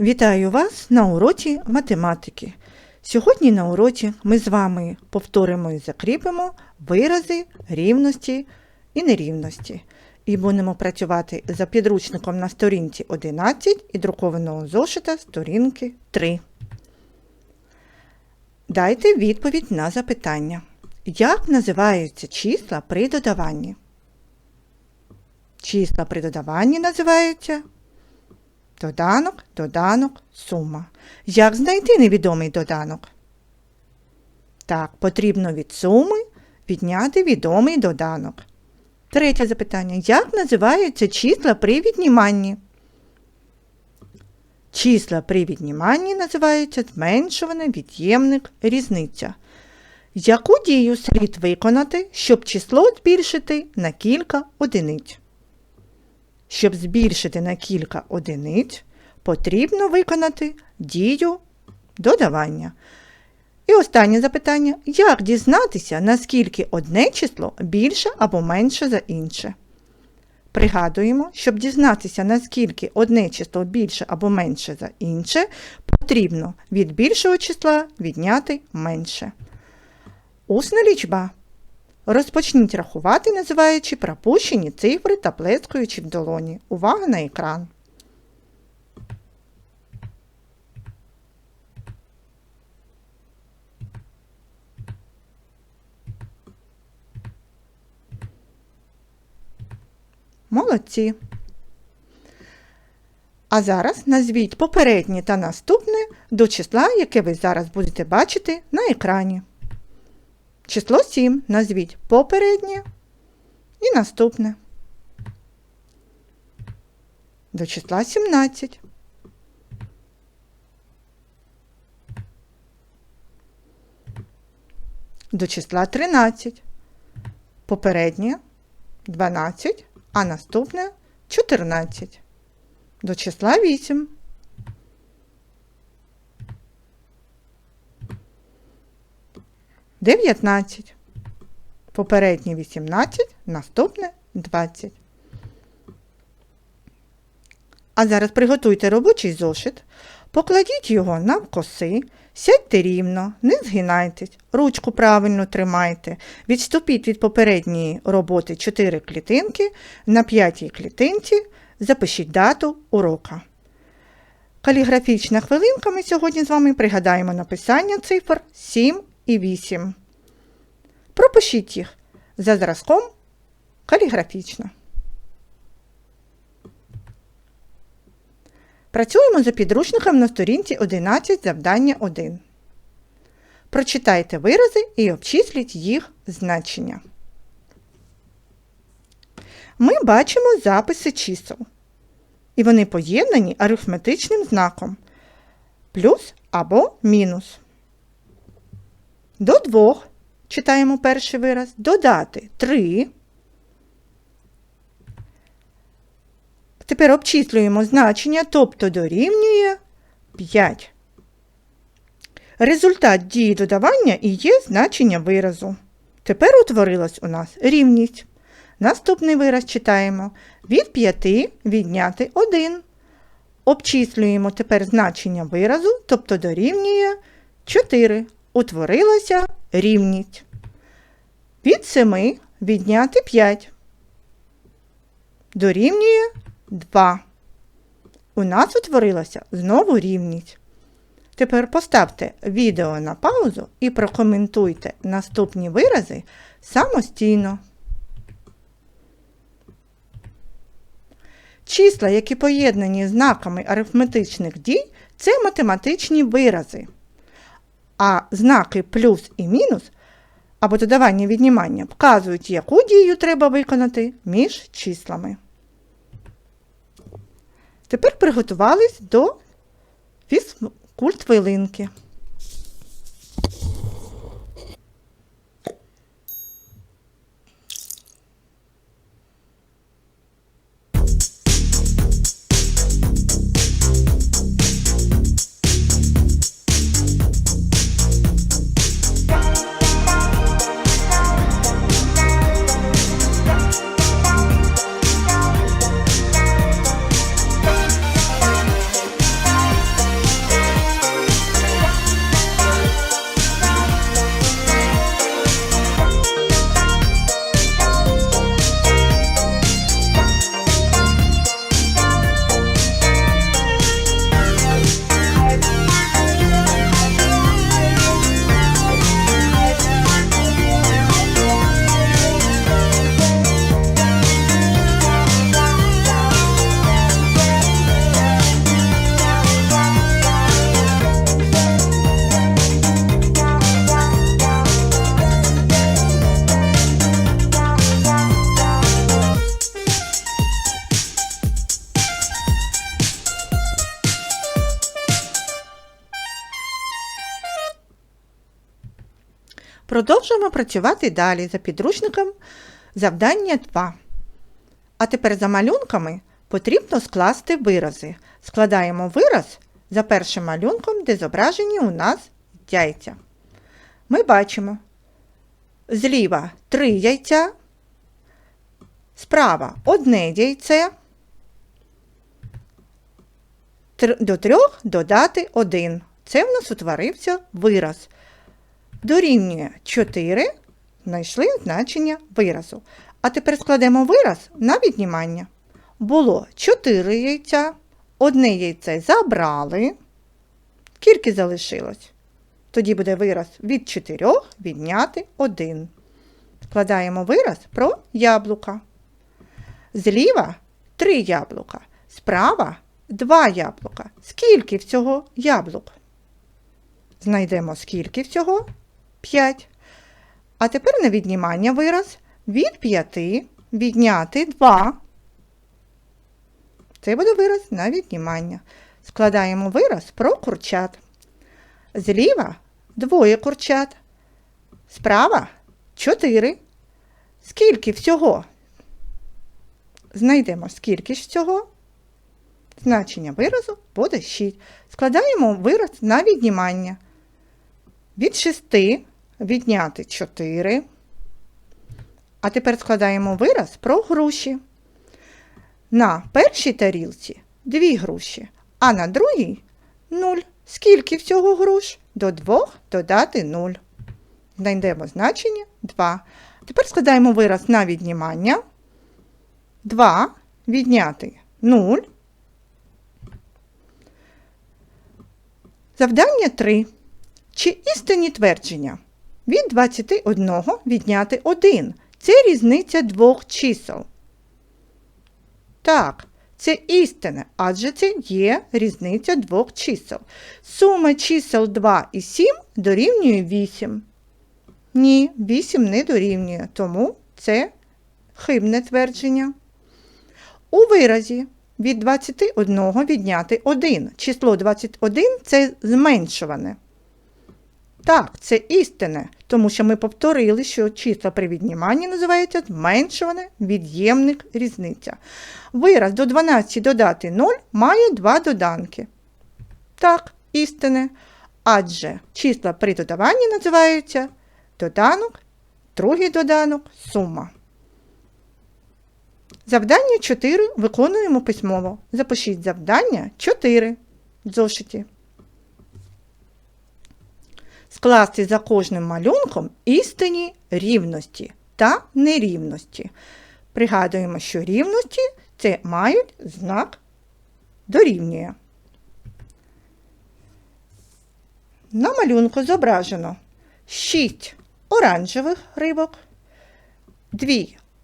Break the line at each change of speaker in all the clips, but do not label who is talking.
Вітаю вас на уроці математики. Сьогодні на уроці ми з вами повторимо і закріпимо вирази рівності і нерівності. І будемо працювати за підручником на сторінці 11 і друкованого зошита сторінки 3. Дайте відповідь на запитання. Як називаються числа при додаванні? Числа при додаванні називаються Доданок, доданок, сума. Як знайти невідомий доданок? Так, потрібно від суми відняти відомий доданок. Третє запитання. Як називаються числа при відніманні? Числа при відніманні називаються зменшуване від'ємник різниця. Яку дію слід виконати, щоб число збільшити на кілька одиниць? Щоб збільшити на кілька одиниць, потрібно виконати дію додавання. І останнє запитання: як дізнатися, наскільки одне число більше або менше за інше? Пригадуємо, щоб дізнатися, наскільки одне число більше або менше за інше, потрібно від більшого числа відняти менше. Усна лічба. Розпочніть рахувати, називаючи пропущені цифри та плескаючи в долоні. Увага на екран. Молодці. А зараз назвіть попереднє та наступне до числа, яке ви зараз будете бачити на екрані. Число 7 назвіть попереднє і наступне. До числа 17. До числа 13. Попереднє 12, а наступне 14. До числа 8. Дев'ятнадцять. Попереднє 18, наступне 20. А зараз приготуйте робочий зошит, покладіть його навкоси, сядьте рівно, не згинайтесь, ручку правильно тримайте, відступіть від попередньої роботи 4 клітинки, на п'ятій клітинці запишіть дату урока. Каліграфічна хвилинка ми сьогодні з вами пригадаємо написання цифр 7 і 8. Пропишіть їх за зразком каліграфічно. Працюємо за підручником на сторінці 11 завдання 1. Прочитайте вирази і обчисліть їх значення. Ми бачимо записи чисел. І вони поєднані арифметичним знаком плюс або мінус. До двох читаємо перший вираз, додати 3. Тепер обчислюємо значення, тобто дорівнює 5. Результат дії додавання і є значення виразу. Тепер утворилась у нас рівність. Наступний вираз читаємо від 5 відняти 1. Обчислюємо тепер значення виразу, тобто дорівнює 4. Утворилася рівність. Від 7 відняти 5. Дорівнює 2. У нас утворилася знову рівність. Тепер поставте відео на паузу і прокоментуйте наступні вирази самостійно. Числа, які поєднані знаками арифметичних дій, це математичні вирази. А знаки плюс і мінус або додавання віднімання вказують, яку дію треба виконати між числами. Тепер приготувались до фізкульт Продовжуємо працювати далі за підручником завдання 2. А тепер за малюнками потрібно скласти вирази. Складаємо вираз за першим малюнком, де зображені у нас яйця. Ми бачимо зліва 3 яйця, справа одне яйце. До трьох додати 1. Це в нас утворився вираз. Дорівнює 4, знайшли значення виразу. А тепер складемо вираз на віднімання. Було 4 яйця, одне яйце забрали. Скільки залишилось? Тоді буде вираз від 4 відняти 1. Складаємо вираз про яблука. Зліва 3 яблука, справа 2 яблука. Скільки всього яблук? Знайдемо скільки всього? 5. А тепер на віднімання вираз від 5 відняти 2. Це буде вираз на віднімання. Складаємо вираз про курчат. Зліва двоє курчат. Справа 4. Скільки всього? Знайдемо скільки ж всього. Значення виразу буде 6. Складаємо вираз на віднімання. Від 6 відняти 4. А тепер складаємо вираз про груші. На першій тарілці 2 груші, а на другій 0. Скільки всього груш? До 2 додати 0. Знайдемо значення 2. Тепер складаємо вираз на віднімання. 2 відняти 0. Завдання 3. Чи істинні твердження? Від 21 відняти 1. Це різниця двох чисел. Так, це істина, адже це є різниця двох чисел. Сума чисел 2 і 7 дорівнює 8. Ні, 8 не дорівнює, тому це хибне твердження. У виразі від 21 відняти 1. Число 21 це зменшуване. Так, це істинне, тому що ми повторили, що числа при відніманні називається зменшуване від'ємник різниця. Вираз до 12 додати 0 має два доданки. Так, істинне. Адже числа при додаванні називаються доданок, другий доданок сума. Завдання 4 виконуємо письмово. Запишіть завдання 4 в зошиті. Скласти за кожним малюнком істинні рівності та нерівності. Пригадуємо, що рівності це мають знак дорівнює. На малюнку зображено 6 оранжевих рибок, 2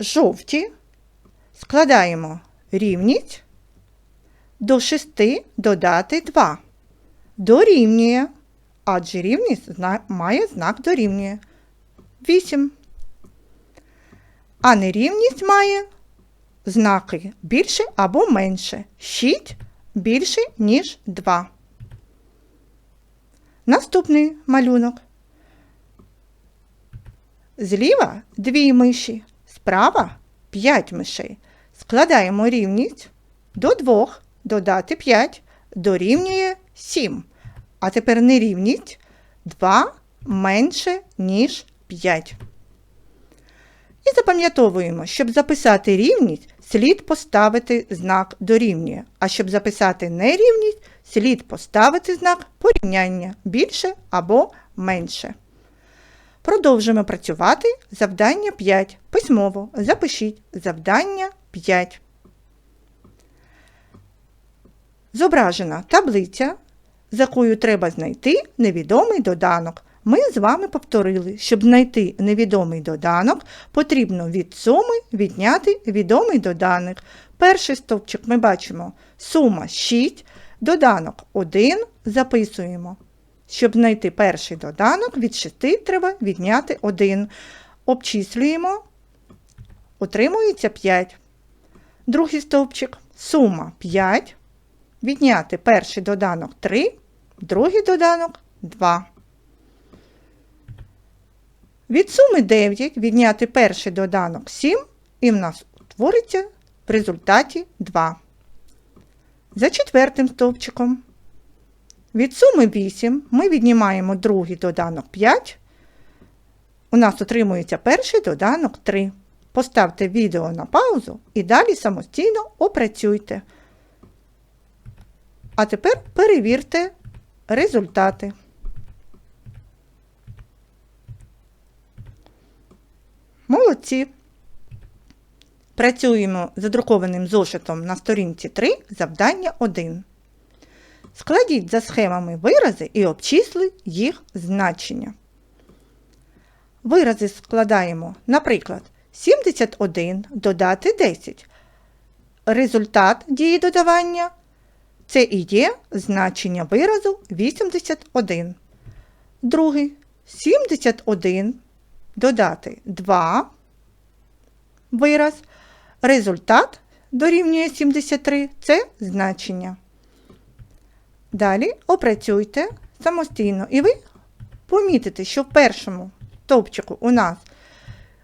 жовті. Складаємо рівність до 6 додати 2. Дорівнює, адже рівність має знак дорівнює 8. А нерівність має знаки більше або менше. 6 більше, ніж 2. Наступний малюнок. Зліва дві миші, справа 5 мишей. Складаємо рівність до 2 додати 5 дорівнює 7. А тепер нерівність 2 менше, ніж 5. І запам'ятовуємо, щоб записати рівність, слід поставити знак дорівнює. А щоб записати нерівність, слід поставити знак порівняння більше або менше. Продовжуємо працювати. Завдання 5. Письмово. Запишіть завдання 5. Зображена таблиця, з якою треба знайти невідомий доданок. Ми з вами повторили, щоб знайти невідомий доданок, потрібно від суми відняти відомий доданок. Перший стовпчик ми бачимо сума 6, доданок 1 записуємо. Щоб знайти перший доданок, від 6 треба відняти 1. Обчислюємо, отримується 5. Другий стовпчик сума 5. Відняти перший доданок 3, другий доданок 2. Від суми 9 відняти перший доданок 7, і в нас утвориться в результаті 2. За четвертим стовпчиком. Від суми 8 ми віднімаємо другий доданок 5. У нас отримується перший доданок 3. Поставте відео на паузу і далі самостійно опрацюйте. А тепер перевірте результати. Молодці. Працюємо з задрукованим зошитом на сторінці 3, завдання 1. Складіть за схемами вирази і обчисли їх значення. Вирази складаємо, наприклад, 71 додати 10. Результат дії додавання це і є значення виразу 81. Другий 71 додати 2 вираз. Результат дорівнює 73 це значення. Далі опрацюйте самостійно, і ви помітите, що в першому топчику у нас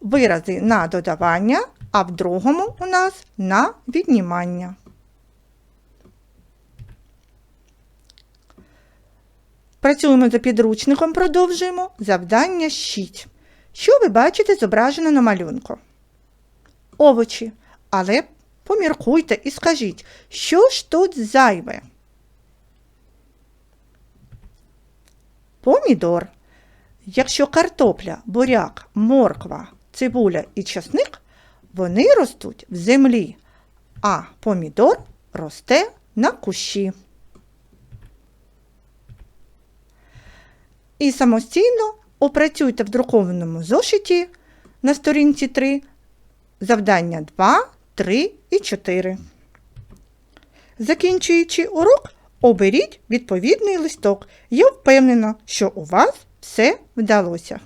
вирази на додавання, а в другому у нас на віднімання. Працюємо за підручником, продовжуємо завдання 6. Що ви бачите зображено на малюнку? Овочі. Але поміркуйте і скажіть, що ж тут зайве? Помідор. Якщо картопля, буряк, морква, цибуля і часник, вони ростуть в землі, а помідор росте на кущі. І самостійно опрацюйте в друкованому зошиті на сторінці 3 завдання 2, 3 і 4. Закінчуючи урок, оберіть відповідний листок. Я впевнена, що у вас все вдалося.